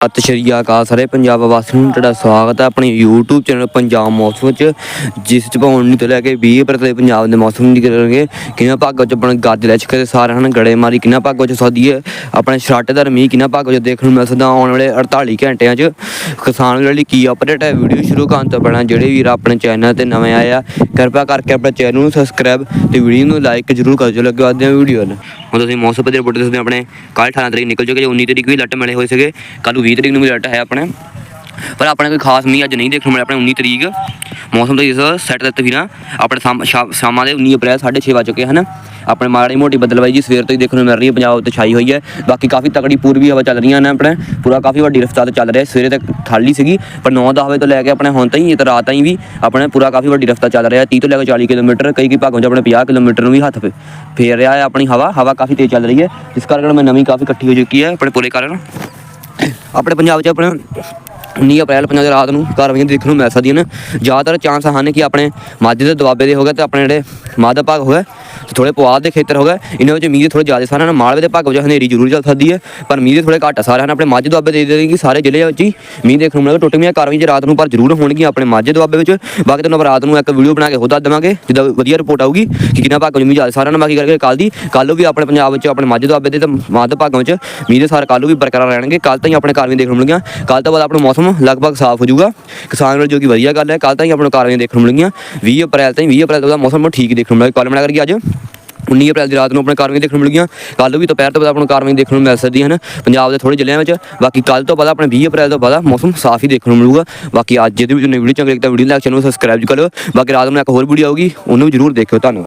ਸਤਿ ਸ਼੍ਰੀ ਅਕਾਲ ਸਾਰੇ ਪੰਜਾਬ ਵਾਸੀਆਂ ਨੂੰ ਤੁਹਾਡਾ ਸਵਾਗਤ ਹੈ ਆਪਣੇ YouTube ਚੈਨਲ ਪੰਜਾਬ ਮੌਸਮ ਵਿੱਚ, ਜਿਸ ਚ ਪਾਉਣ ਤੋਂ ਲੈ ਕੇ 20 ਅਪ੍ਰੈਲ ਤੱਕ ਪੰਜਾਬ ਦੇ ਮੌਸਮ ਦੀ ਕਰਾਂਗੇ। ਕਿੰਨਾ ਭਾਗਾਂ ਚ ਆਪਣਾ ਗੱਜ ਲੈ ਚੁੱਕੇ ਸਾਰਿਆਂ ਨੂੰ ਗੜੇ ਮਾਰੀ ਕਿੰਨਾ ਭਾਗਾਂ ਚ ਸੌਦੀ ਹੈ, ਆਪਣੇ ਛਰਾਟੇਦਾਰ ਮੀਂਹ ਕਿੰਨਾ ਭਾਗ ਵਿੱਚ ਦੇਖਣ ਨੂੰ ਮਿਲ ਸਕਦਾ ਆਉਣ ਵਾਲੇ 48 ਘੰਟਿਆਂ ਚ। ਕਿਸਾਨ ਲਈ ਕੀ ਅਪਡੇਟ ਹੈ ਵੀਡੀਓ ਸ਼ੁਰੂ ਕਰਨ ਤੋਂ ਪਹਿਲਾਂ ਜਿਹੜੇ ਵੀਰ ਆਪਣੇ ਚੈਨਲ ਤੇ ਨਵੇਂ ਆਏ ਆ, ਕਿਰਪਾ ਕਰਕੇ ਆਪਣੇ ਚੈਨਲ ਨੂੰ ਸਬਸਕ੍ਰਾਈਬ ਤੇ ਵੀਡੀਓ ਨੂੰ ਲਾਈਕ ਜਰੂਰ ਕਰ ਜੋ ਲੱਗੇ ਆਦੇ ਵੀਡੀਓ ਨੂੰ ਹੁਣ ਤੁਸੀਂ ਮੌਸਮ ਦੇ ਰਿਪੋਰਟ ਦੇਖਦੇ ਹੋ, ਆਪਣੇ ਕੱਲ੍ਹ 18 ਤਰੀਕ ਨਿਕਲ ਚੁੱਕੇ 19 ਤਰੀਕ ਵੀ ਲੱਟ ਮਿਲੇ ਹੋਏ ਸੀਗੇ ਕੱਲ ਨੂੰ 20 ਤਰੀਕ ਨੂੰ ਵੀ ਲੱਟ ਹੈ ਆਪਣੇ। ਪਰ ਆਪਣੇ ਕੋਈ ਖਾਸ ਮੀਂਹ ਅੱਜ ਨਹੀਂ ਦੇਖਣ ਨੂੰ ਮਿਲਿਆ ਆਪਣੇ 19 ਤਰੀਕ। ਮੌਸਮ ਦਾ ਇਸ ਸੈੱਟ ਦੇ ਤਸਵੀਰਾਂ ਆਪਣੇ ਸ਼ਾਮ- ਸ਼ਾਮਾਂ ਦੇ 19 ਅਪ੍ਰੈਲ 6:30 ਵਜ ਚੁੱਕੇ ਹਨ। ਆਪਣੇ ਮਾੜੀ ਮੋਟੀ ਬਦਲਵਾਈ ਜੀ, ਸਵੇਰ ਤੋਂ ਹੀ ਦੇਖਣ ਨੂੰ ਮਿਲ ਰਹੀ ਹੈ, ਪੰਜਾਬ ਉੱਤੇ ਛਾਈ ਹੋਈ ਹੈ। ਬਾਕੀ ਕਾਫੀ ਤਕੜੀ ਪੂਰਬੀ ਹਵਾ ਚੱਲ ਰਹੀਆਂ ਨੇ ਆਪਣੇ। ਪੂਰਾ ਕਾਫੀ ਵੱਡੀ ਰਫ਼ਤਾਰ ਤੇ ਚੱਲ ਰਿਹਾ ਸਵੇਰੇ ਤੱਕ ਖਾਲੀ ਸੀਗੀ, ਪਰ 9-10 ਵਜੇ ਤੋਂ ਲੈ ਕੇ ਆਪਣੇ ਹੁਣ ਤਾਈਂ ਤੇ ਰਾਤ ਤਾਈਂ ਵੀ ਆਪਣੇ ਪੂਰਾ ਕਾਫੀ ਵੱਡੀ ਰਫ਼ਤਾਰ ਚੱਲ ਰਿਹਾ ਹੈ। 30 ਤੋਂ ਲੈ ਕੇ 40 ਕਿਲੋਮੀਟਰ, ਕਈ ਕਈ ਭਾਗਾਂ 'ਚ ਆਪਣੇ 50 ਕਿਲੋਮੀਟਰ ਨੂੰ ਵੀ ਹੱਥ ਫੇਰ ਰਿਹਾ ਹੈ ਆਪਣੀ ਹਵਾ। ਹਵਾ ਕਾਫੀ ਤੇਜ਼ ਚੱਲ ਰਹੀ ਹੈ। ਜਿਸ ਕਾਰਨ ਮੈਂ ਨਵੀਂ ਕਾਫੀ ਇਕੱਠੀ ਹੋ ਚੁੱਕੀ ਹੈ ਆਪਣੇ ਪੂਰੇ ਕਾਰਨ। ਆਪਣੇ ਪੰਜਾਬ 'ਚ ਆਪਣੇ 19 ਅਪ੍ਰੈਲ ਪੰਜਾਬ ਦੀ ਰਾਤ ਨੂੰ ਕਾਰਵਾਈਆਂ ਦੇਖਣ ਨੂੰ ਮਿਲ ਸਕਦੀਆਂ ਨੇ। ਜ਼ਿਆਦਾਤਰ ਚਾਂਸ ਹਨ ਕਿ ਆਪਣੇ ਮਾਝੇ ਦੇ ਦੁਆਬੇ ਦੇ ਹੋ ਗਏ ਤੇ ਆਪਣੇ ਜਿਹੜੇ ਮਾਦਾ ਭਾਗ ਹੋ ਗਏ, ਤੇ ਥੋੜੇ ਪੁਆਧ ਦੇ ਖੇਤਰ ਹੋ ਇਹਨਾਂ ਵਿੱਚ ਮੀਂਹ ਦੇ ਥੋੜੇ ਜ਼ਿਆਦਾ ਸਾਰਿਆਂ ਨਾਲ, ਮਾਲਵੇ ਦੇ ਭਾਗ ਵਿੱਚ ਹਨੇਰੀ ਜ਼ਰੂਰ ਚੱਲ ਸਕਦੀ ਹੈ, ਪਰ ਮੀਂਹ ਦੇ ਥੋੜੇ ਘੱਟ ਸਾਰਿਆਂ ਨਾਲ। ਆਪਣੇ ਮਾਝੇ ਦੁਆਬੇ ਦੇ ਦੇ ਕਿ ਸਾਰੇ ਜ਼ਿਲ੍ਹੇ ਵਿੱਚ ਹੀ। ਮੀਂਹ ਦੇਖਣ ਨੂੰ ਮਿਲੇਗਾ ਟੁੱਟਵੀਆਂ ਕਾਰਵਾਈਆਂ 'ਚ ਰਾਤ ਨੂੰ, ਪਰ ਜ਼ਰੂਰ ਹੋਣਗੀਆਂ ਆਪਣੇ ਮਾਝੇ ਦੁਆਬੇ ਵਿੱਚ। ਬਾਕੀ ਤੁਹਾਨੂੰ ਰਾਤ ਨੂੰ ਇੱਕ ਵੀਡੀਓ ਬਣਾ ਕੇ ਖੁਦ ਦੱਸ ਦੇਵਾਂਗੇ, ਜਿੱਦਾਂ ਵਧੀਆ ਰਿਪੋਰਟ ਆਊਗੀ ਕਿ ਕਿੰਨਾ ਭਾਗ ਵਿੱਚ ਮੀਂਹ ਜ਼ਿਆਦਾ ਸਾਰਿਆਂ ਨਾਲ। ਬਾਕੀ ਕਰਕੇ ਕੱਲ ਦੀ ਕੱਲ ਵੀ ਆਪਣੇ ਪੰਜਾਬ ਵਿੱਚ, ਆਪਣੇ ਮਾਝੇ ਦੁਆਬੇ ਦੇ ਤੇ ਮਾਧ ਭਾਗਾਂ ਵਿੱਚ ਮੀਂਹ ਦੇ ਸਾਰੇ ਕੱਲ ਵੀ ਬਰਕਰਾਰ ਰਹਿਣਗੇ। ਕੱਲ ਹੀ ਆਪਣੇ ਕਾਰਵਾਈਆਂ ਦੇਖਣ ਨੂੰ ਮਿਲਣਗੀਆਂ। ਕੱਲ ਤੋਂ ਬਾਅਦ ਆਪਣਾ ਮੌਸਮ ਮੌਸਮ ਲਗਭਗ ਸਾਫ਼ ਹੋ ਜਾਊਗਾ। ਕਿਸਾਨ ਲਈ ਜੋ ਕਿ ਵਧੀਆ ਗੱਲ ਹੈ ਕੱਲ ਹੀ ਆਪਾਂ ਨੂੰ ਕਾਰਵਾਈਆਂ ਦੇਖਣ ਨੂੰ ਮਿਲਣਗੀਆਂ। 20 ਅਪ੍ਰੈਲ ਤਾਈਂ 20 ਅਪ੍ਰੈਲ ਤੋਂ ਬਾਅਦ ਮੌਸਮ ਠੀਕ ਦੇਖਣ ਨੂੰ ਮਿਲੇਗਾ ਕੱਲ ਬਣਾ ਕਰਕੇ ਅੱਜ 19 ਅਪ੍ਰੈਲ ਦੀ ਰਾਤ ਨੂੰ ਆਪਣੇ ਕਾਰਵਾਈਆਂ ਦੇਖਣ ਨੂੰ ਮਿਲਣਗੀਆਂ। ਕੱਲ ਵੀ ਦੁਪਹਿਰ ਤੋਂ ਬਾਅਦ ਆਪਾਂ ਨੂੰ ਕਾਰਵਾਈਆਂ ਦੇਖਣ ਨੂੰ ਮਿਲ ਸਕਦੀਆਂ ਹਨ। ਪੰਜਾਬ ਦੇ ਥੋੜੇ ਜ਼ਿਲ੍ਹਿਆਂ ਵਿੱਚ, ਬਾਕੀ ਕੱਲ ਤੋਂ ਬਾਅਦ, ਆਪਣੇ 20 ਅਪ੍ਰੈਲ ਤੋਂ ਬਾਅਦ ਮੌਸਮ ਸਾਫ਼ ਹੀ ਦੇਖਣ ਨੂੰ ਮਿਲੂਗਾ। ਬਾਕੀ ਅੱਜ ਜਿਹਦੇ ਵਿੱਚ ਨਵੀਂ ਵੀਡੀਓ ਚੰਗੀ ਲੱਗਦਾ ਵੀਡੀਓ ਲਾਈਕ ਚੈਨਲ ਸਬਸਕ੍ਰਾਈਬ ਕਰ ਲਿਓ। ਬਾਕੀ ਰਾਤ ਨੂੰ ਇੱਕ ਹੋਰ ਵੀਡੀਓ ਆਊਗੀ, ਉਹਨੂੰ ਵੀ ਜ਼ਰੂਰ ਦੇਖਿਓ। ਧੰਨਵਾਦ।